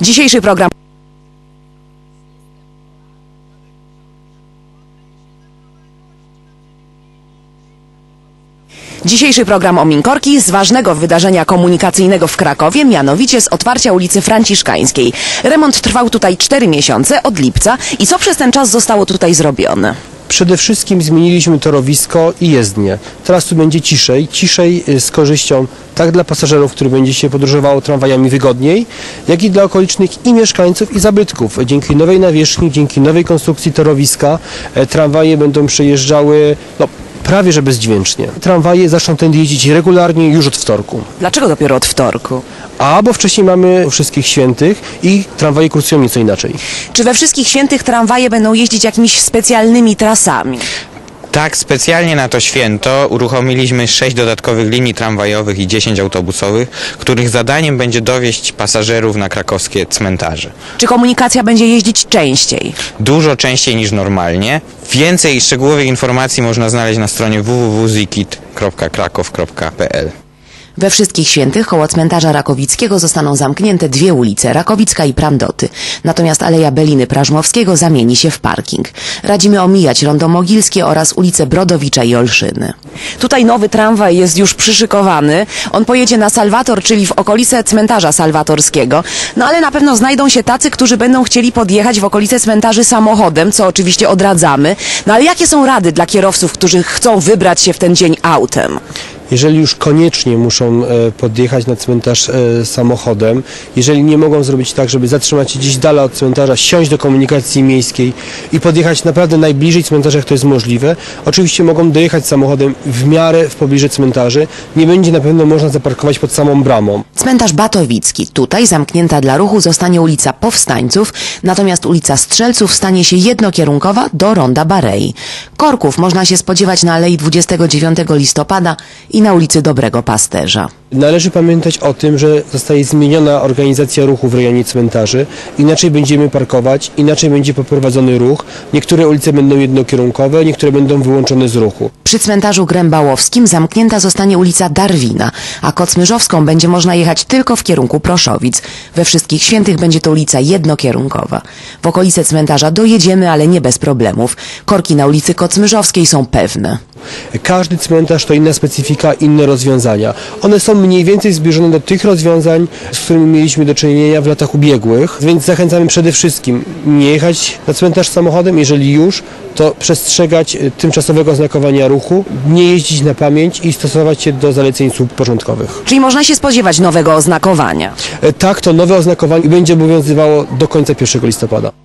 Dzisiejszy program Dzisiejszy program o Minkorki z ważnego wydarzenia komunikacyjnego w Krakowie, mianowicie z otwarcia ulicy Franciszkańskiej. Remont trwał tutaj 4 miesiące od lipca i co przez ten czas zostało tutaj zrobione? Przede wszystkim zmieniliśmy torowisko i jezdnię. Teraz tu będzie ciszej, ciszej y, z korzyścią tak dla pasażerów, którzy będzie się podróżowało tramwajami wygodniej, jak i dla okolicznych i mieszkańców i zabytków. Dzięki nowej nawierzchni, dzięki nowej konstrukcji torowiska e, tramwaje będą przejeżdżały no, prawie że bezdźwięcznie. Tramwaje zaczną tędy jeździć regularnie już od wtorku. Dlaczego dopiero od wtorku? A, bo wcześniej mamy wszystkich świętych i tramwaje kursują nieco inaczej. Czy we wszystkich świętych tramwaje będą jeździć jakimiś specjalnymi trasami? Tak, specjalnie na to święto uruchomiliśmy 6 dodatkowych linii tramwajowych i 10 autobusowych, których zadaniem będzie dowieść pasażerów na krakowskie cmentarze. Czy komunikacja będzie jeździć częściej? Dużo częściej niż normalnie. Więcej szczegółowych informacji można znaleźć na stronie www.zikit.krakow.pl. We wszystkich świętych koło cmentarza Rakowickiego zostaną zamknięte dwie ulice, Rakowicka i Pramdoty. Natomiast Aleja Beliny Prażmowskiego zamieni się w parking. Radzimy omijać Rondo Mogilskie oraz ulice Brodowicza i Olszyny. Tutaj nowy tramwaj jest już przyszykowany. On pojedzie na Salwator, czyli w okolice cmentarza salwatorskiego. No ale na pewno znajdą się tacy, którzy będą chcieli podjechać w okolice cmentarzy samochodem, co oczywiście odradzamy. No ale jakie są rady dla kierowców, którzy chcą wybrać się w ten dzień autem? Jeżeli już koniecznie muszą e, podjechać na cmentarz e, samochodem, jeżeli nie mogą zrobić tak, żeby zatrzymać się gdzieś dala od cmentarza, siąść do komunikacji miejskiej i podjechać naprawdę najbliżej cmentarza, jak to jest możliwe, oczywiście mogą dojechać samochodem w miarę w pobliżu cmentarzy. Nie będzie na pewno można zaparkować pod samą bramą. Cmentarz Batowicki. Tutaj zamknięta dla ruchu zostanie ulica Powstańców, natomiast ulica Strzelców stanie się jednokierunkowa do Ronda Barei. Korków można się spodziewać na Alei 29 listopada i na ulicy Dobrego Pasterza. Należy pamiętać o tym, że zostaje zmieniona organizacja ruchu w rejonie cmentarzy. Inaczej będziemy parkować, inaczej będzie poprowadzony ruch. Niektóre ulice będą jednokierunkowe, niektóre będą wyłączone z ruchu. Przy cmentarzu Grębałowskim zamknięta zostanie ulica Darwina, a Kocmyrzowską będzie można jechać tylko w kierunku Proszowic. We Wszystkich Świętych będzie to ulica jednokierunkowa. W okolice cmentarza dojedziemy, ale nie bez problemów. Korki na ulicy Kocmyrzowskiej są pewne. Każdy cmentarz to inna specyfika, inne rozwiązania. One są mniej więcej zbliżone do tych rozwiązań, z którymi mieliśmy do czynienia w latach ubiegłych, więc zachęcamy przede wszystkim nie jechać na cmentarz samochodem, jeżeli już, to przestrzegać y, tymczasowego oznakowania ruchu, nie jeździć na pamięć i stosować się do zaleceń służb porządkowych. Czyli można się spodziewać nowego oznakowania. E, Tak, to nowe oznakowanie będzie obowiązywało do końca 1 listopada.